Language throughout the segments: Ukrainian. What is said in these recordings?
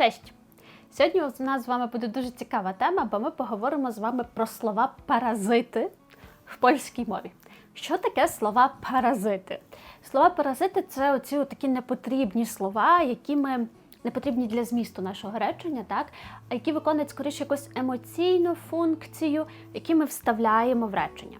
Честь! Сьогодні у нас з вами буде дуже цікава тема, бо ми поговоримо з вами про слова паразити в польській мові. Що таке слова паразити? Слова паразити це оці такі непотрібні слова, які ми не потрібні для змісту нашого речення, так а які виконують скоріше якусь емоційну функцію, які ми вставляємо в речення.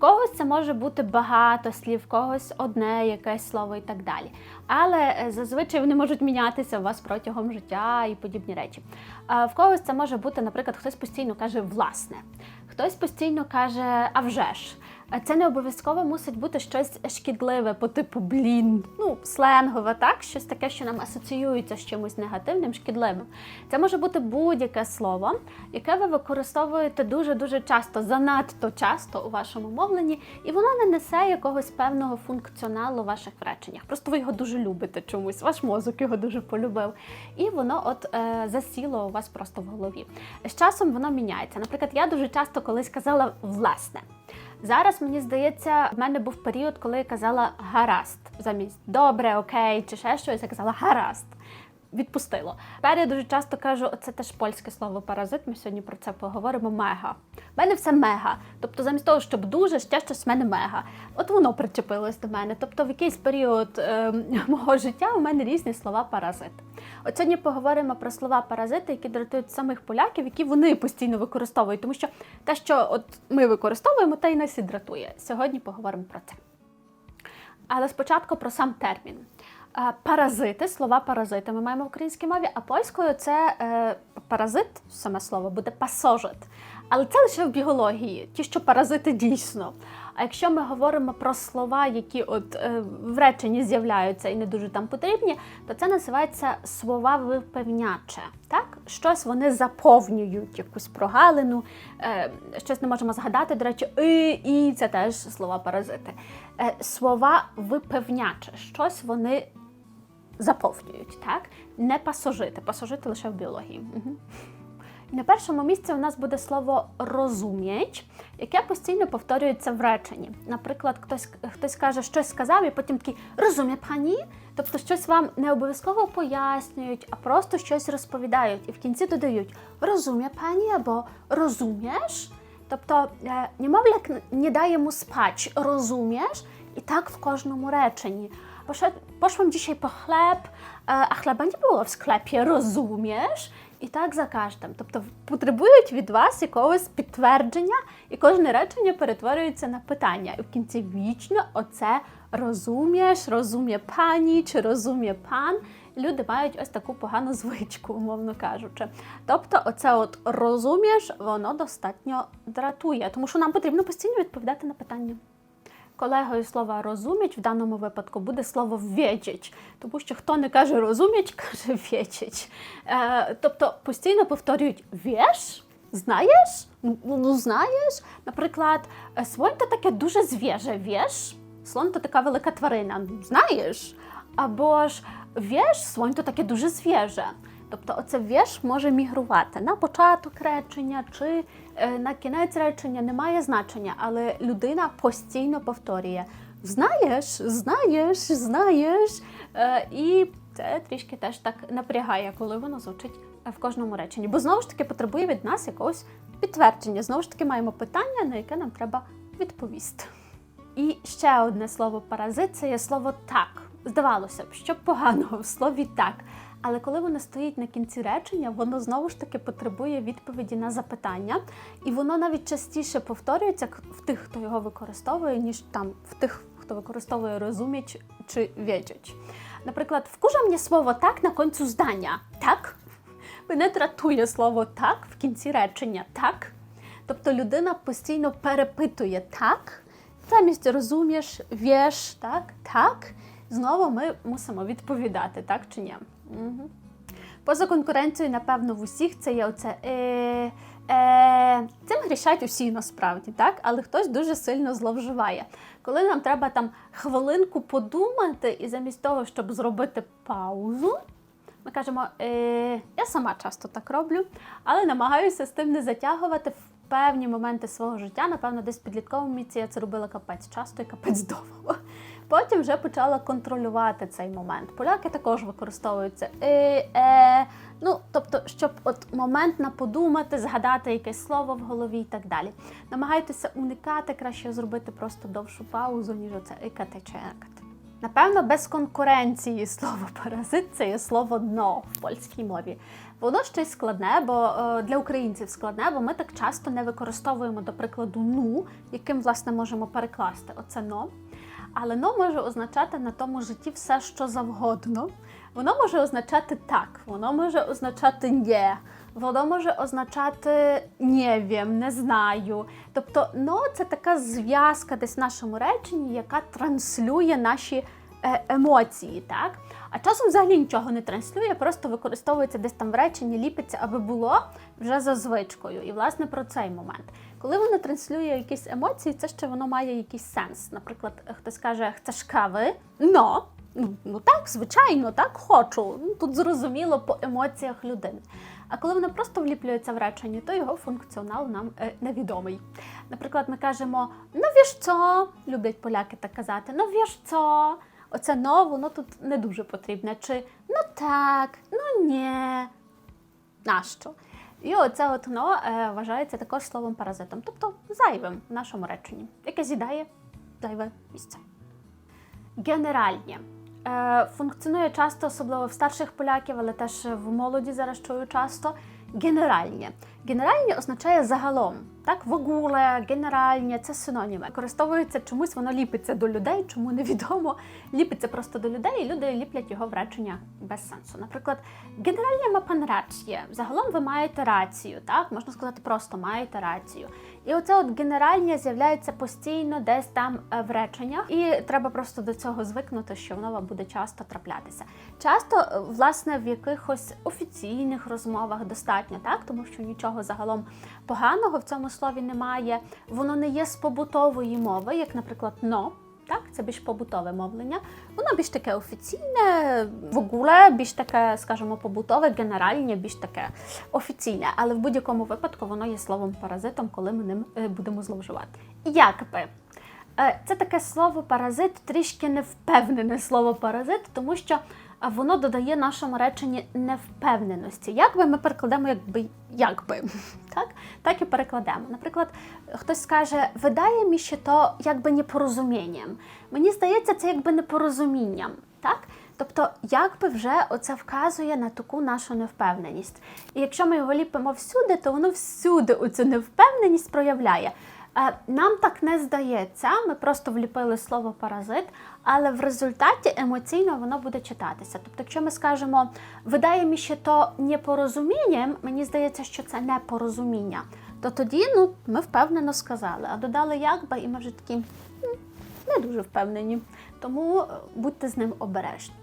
Когось це може бути багато слів, в когось одне якесь слово і так далі. Але е, зазвичай вони можуть мінятися у вас протягом життя і подібні речі. В когось це може бути, наприклад, хтось постійно каже власне, хтось постійно каже а вже ж. Це не обов'язково мусить бути щось шкідливе по типу блін, ну сленгове, так щось таке, що нам асоціюється з чимось негативним, шкідливим. Це може бути будь-яке слово, яке ви використовуєте дуже дуже часто, занадто часто у вашому мовленні, і воно не несе якогось певного функціоналу в ваших реченнях. Просто ви його дуже любите чомусь, ваш мозок його дуже полюбив, і воно от е, засіло у вас просто в голові. З часом воно міняється. Наприклад, я дуже часто колись казала власне. Зараз мені здається, в мене був період, коли я казала гаразд замість добре, окей, чи ще щось, я казала гаразд. Відпустило. Тепер я дуже часто кажу, це теж польське слово паразит. Ми сьогодні про це поговоримо. Мега. В мене все мега. Тобто, замість того, щоб дуже ще щось в мене мега. От воно причепилось до мене. Тобто, в якийсь період е, мого життя у мене різні слова паразит. От сьогодні поговоримо про слова паразити, які дратують самих поляків, які вони постійно використовують, тому що те, що от ми використовуємо, те й нас і дратує. Сьогодні поговоримо про це. Але спочатку про сам термін. Паразити, слова паразити ми маємо в українській мові, а польською це е, паразит, саме слово буде пасожит. Але це лише в біології, ті, що паразити дійсно. А якщо ми говоримо про слова, які от е, в реченні з'являються і не дуже там потрібні, то це називається слова випевняче. Так? Щось вони заповнюють, якусь прогалину, е, щось не можемо згадати. До речі, і, і це теж слова паразити. Е, слова випевняче, щось вони заповнюють, так? Не пасожити. Пасожити лише в біології. На першому місці у нас буде слово розуміч, яке постійно повторюється в реченні. Наприклад, хтось хтось каже, щось сказав, і потім такий розуміє пані, тобто щось вам не обов'язково пояснюють, а просто щось розповідають. І в кінці додають розуміє пані або розумієш. Тобто, е, немовляк не дає йому спać, розумієш? І так в кожному реченні. Poszłam dzisiaj po chleb, a chleba nie było w sklepie, rozumiesz? І так за кожним. Тобто потребують від вас якогось підтвердження, і кожне речення перетворюється на питання. І в кінці вічно оце розумієш, розуміє пані чи розуміє пан. Люди мають ось таку погану звичку, умовно кажучи. Тобто, оце от розумієш, воно достатньо дратує, тому що нам потрібно постійно відповідати на питання. Колегою слова розуміч в даному випадку буде слово «вєдіч», тому що хто не каже розуміч, каже «вєдіч». Е, тобто постійно повторюють «вєш», знаєш? Ну, ну знаєш. Наприклад, слон то таке дуже зв'яже, вєш? Слон то така велика тварина, знаєш? Або ж вєш, слон то таке дуже свіже. Тобто, оце вєш може мігрувати на початок речення чи е, на кінець речення, не має значення, але людина постійно повторює: знаєш, знаєш, знаєш. Е, і це трішки теж так напрягає, коли воно звучить в кожному реченні. Бо знову ж таки потребує від нас якогось підтвердження. Знову ж таки, маємо питання, на яке нам треба відповісти. І ще одне слово паразит це є слово так. Здавалося б, що поганого в слові так. Але коли воно стоїть на кінці речення, воно знову ж таки потребує відповіді на запитання, і воно навіть частіше повторюється в тих, хто його використовує, ніж там в тих, хто використовує розуміч чи віджич. Наприклад, вкужа мені слово так на концю здання. Так? Мене дратує слово так в кінці речення так. Тобто людина постійно перепитує так, замість розумієш, вєш, так, так. Знову ми мусимо відповідати, так чи ні. Угу. Поза конкуренцією, напевно, в усіх це є оце е, е, цим грішать усі насправді, так? Але хтось дуже сильно зловживає. Коли нам треба там хвилинку подумати, і замість того, щоб зробити паузу, ми кажемо, е, я сама часто так роблю, але намагаюся з тим не затягувати в певні моменти свого життя. Напевно, десь в підлітковому віці я це робила капець часто і капець довго. Потім вже почала контролювати цей момент. Поляки також використовуються е, е, Ну, тобто, щоб от моментно подумати, згадати якесь слово в голові і так далі. Намагайтеся уникати, краще зробити просто довшу паузу, ніж оце икати чи. Напевно, без конкуренції слово паразит це є слово дно в польській мові. Воно й складне, бо е, для українців складне, бо ми так часто не використовуємо, до прикладу, ну, яким власне можемо перекласти оце но. Але но може означати на тому житті все, що завгодно. Воно може означати так, воно може означати «нє», воно може означати «не вім», не знаю. Тобто но це така зв'язка десь в нашому реченні, яка транслює наші е, емоції, так? А часом взагалі нічого не транслює, просто використовується десь там в реченні, ліпиться, аби було вже за звичкою. І власне про цей момент. Коли воно транслює якісь емоції, це ще воно має якийсь сенс. Наприклад, хтось каже, chcesz кави? Но. Ну, ну так, звичайно, так хочу. Ну, тут зрозуміло по емоціях людини. А коли воно просто вліплюється в реченні, то його функціонал нам е, невідомий. Наприклад, ми кажемо ну віж цо, люблять поляки так казати, ну віж цо. Оце но, воно тут не дуже потрібне. Чи ну так, ну ні. Нащо? І оце от но е, вважається також словом паразитом, тобто зайвим в нашому реченні, яке з'їдає зайве місце. Генеральні. Е, функціонує часто, особливо в старших поляків, але теж в молоді зараз чую часто. Генеральні. Генеральні означає загалом. Так, в огуле, генеральні це синоніми. Використовується чомусь, воно ліпиться до людей, чому невідомо. Ліпиться просто до людей, і люди ліплять його в речення без сенсу. Наприклад, генеральні ма пан рація. Загалом ви маєте рацію, так? Можна сказати, просто маєте рацію. І оце от генеральне з'являється постійно десь там е, в реченнях, і треба просто до цього звикнути, що воно вам буде часто траплятися. Часто, е, власне, в якихось офіційних розмовах достатньо, так, тому що нічого загалом поганого в цьому слові немає. Воно не є з побутової мови, як, наприклад, но. Так, це більш побутове мовлення. Воно більш таке офіційне, в огуле, більш таке, скажімо, побутове, генеральне, більш таке офіційне. Але в будь-якому випадку воно є словом паразитом, коли ми ним е, будемо зловживати. Якби. Е, Це таке слово паразит, трішки невпевнене слово паразит, тому що воно додає нашому реченні невпевненості. Якби ми перекладемо якби якби. Так? так і перекладемо. Наприклад, хтось скаже, видає мені ще то якби непорозумінням. Мені здається, це якби непорозумінням. Так? Тобто, якби вже оце вказує на таку нашу невпевненість. І якщо ми його ліпимо всюди, то воно всюди оцю невпевненість проявляє. Е, Нам так не здається, ми просто вліпили слово паразит, але в результаті емоційно воно буде читатися. Тобто, якщо ми скажемо видає мені ще то непорозумінням, мені здається, що це непорозуміння, то тоді ну, ми впевнено сказали, а додали якби, і ми вже такі не дуже впевнені. Тому е, будьте з ним обережні.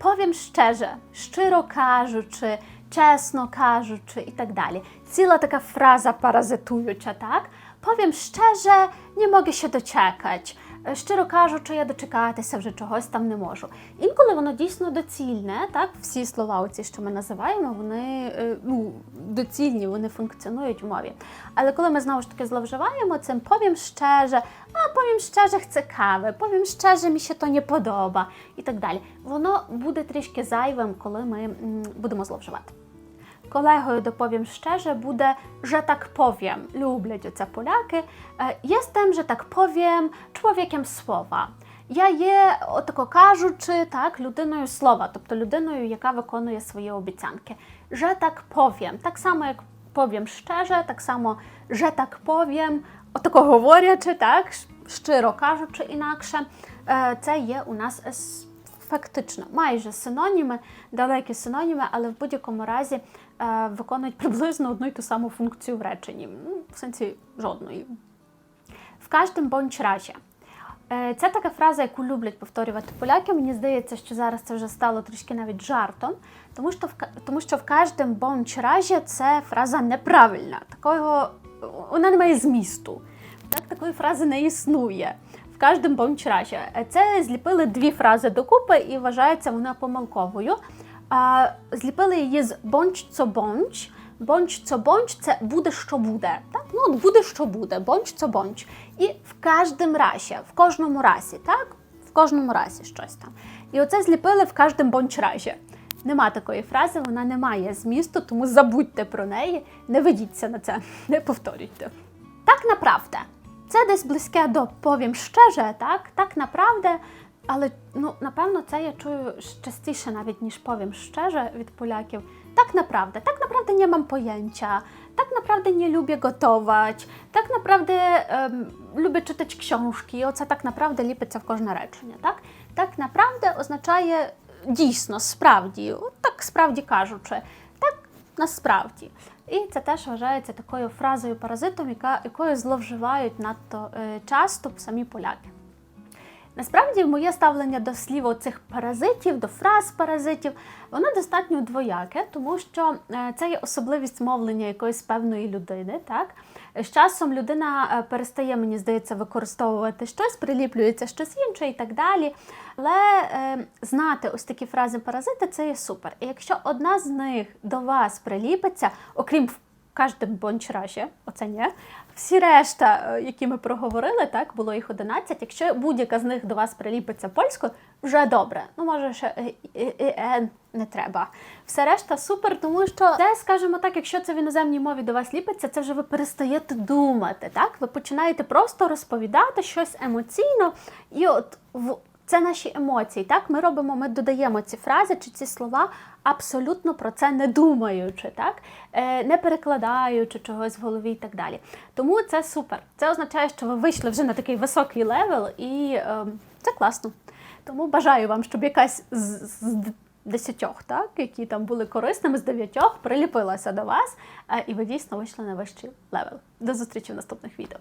Powiem szczerze, щиро кажучи, чесно кажучи і так далі. Ціла така фраза паразитуюча, так? Powiem szczerze, nie mogę się doczekać. Щиро кажучи, я дочекатися вже чогось там не можу. Інколи воно дійсно доцільне, так? Всі слова, оці, що ми називаємо, вони ну, доцільні, вони функціонують в мові. Але коли ми знову ж таки зловживаємо цим, powiem szczerze, а powiem szczerze, chcę кави, powiem szczerze, mi się to nie podoba і так далі. Воно буде трішки зайвим, коли ми будемо зловживати. Kolegою доповім szczerze буде, że tak powiem. Люблять оце поляки. Е, Jestem, że tak powiem, człowiekiem słowa. Я є, отако кажучи, так, людиною слова, тобто людиною, яка виконує свої обіцянки. Że так powiem. Так само, як повім szczerze, так само, że так powiem, отако говорячи, так, щиро кажучи інакше, е, це є у нас с- фактично майже синоніми, далекі синоніми, але в будь-якому разі е, виконують приблизно одну й ту саму функцію в реченні. Ну, в сенсі жодної. В кожному бонч разі. Е, Це така фраза, яку люблять повторювати поляки. Мені здається, що зараз це вже стало трішки навіть жартом, тому що в, тому що в кожному бонч разі це фраза неправильна. Такого вона не має змісту. Так, такої фрази не існує. В кожному бонч разі. Е, Це зліпили дві фрази докупи і вважається вона помилковою. А, зліпили її з бонч цо бонч. Бонч цо бонч це буде, що буде. Так? Ну, от буде, що буде. Бонч цо бонч. І в кожному разі, в кожному разі, так? В кожному разі щось там. І оце зліпили в кожному бонч разі. Нема такої фрази, вона не має змісту, тому забудьте про неї, не ведіться на це, не повторюйте. Так направда. Це десь близьке до повім щеже, так? Так направда. Але ну напевно це я чую частіше навіть ніж powiem szczerze від поляків. Tak naprawdę, tak naprawdę nie mam pojęcia, tak naprawdę nie lubię gotować, tak naprawdę em, lubię czytać książki, оце так naprawdę ліпиться в кожне речення. Так? так naprawdę означає дійсно, справді, от так справді кажучи, так насправді. І це теж вважається такою фразою паразитом, яка, якою зловживають надто е, часто самі поляки. Насправді, моє ставлення до слів оцих паразитів, до фраз паразитів, воно достатньо двояке, тому що е, це є особливість мовлення якоїсь певної людини. Так? З часом людина е, перестає, мені здається, використовувати щось, приліплюється щось інше і так далі. Але е, знати ось такі фрази паразити це є супер. І якщо одна з них до вас приліпиться, окрім в кожному бонч-раші, оце ні. Всі решта, е, які ми проговорили, так, було їх 11. Якщо будь-яка з них до вас приліпиться польською, вже добре. Ну, може, ще е, не треба. Все решта супер, тому що це, скажімо так, якщо це в іноземній мові до вас ліпиться, це вже ви перестаєте думати. Так? Ви починаєте просто розповідати щось емоційно, і от в. Це наші емоції. Так, ми робимо, ми додаємо ці фрази чи ці слова абсолютно про це не думаючи, так е, не перекладаючи чогось в голові і так далі. Тому це супер. Це означає, що ви вийшли вже на такий високий левел, і е, це класно. Тому бажаю вам, щоб якась з, з десятьох, так, які там були корисними з дев'ятьох, приліпилася до вас, е, і ви дійсно вийшли на вищий левел. До зустрічі в наступних відео.